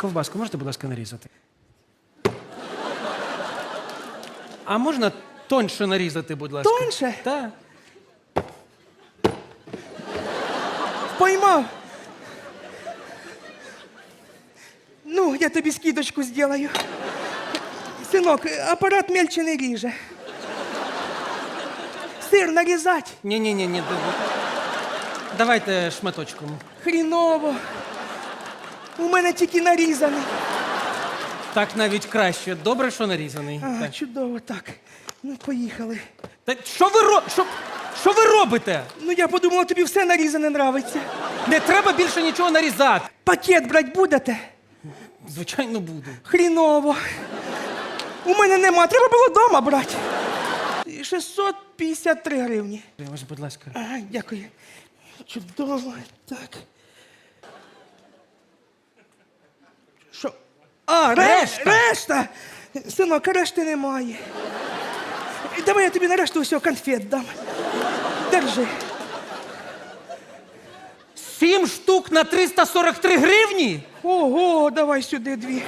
Ковбаску можете, будь ласка, нарізати? А можна тоньше нарізати, будь ласка? Тоньше? Так. Поймав. Ну, я тобі скидочку зроблю. Синок, апарат мельче не ріже. Сир нарізать Ні-ні-ні, ні. Давайте шматочком. хріново. У мене тільки нарізаний. Так навіть краще. Добре, що нарізаний. Ага, Так. чудово, так. Ну, поїхали. Та що ви ро... що... що ви робите? Ну, я подумала, тобі все нарізане нравиться. Не треба більше нічого нарізати. Пакет брать будете? Звичайно, буду. Хріново. У мене нема, треба було вдома брати. 653 гривні. Ось, будь ласка. Ага, дякую. Чудово. Так. А, решта! Решта! Синок, решти немає. Давай я тобі на решту всього конфет дам. Держи. Сім штук на 343 гривні? Ого, давай сюди дві.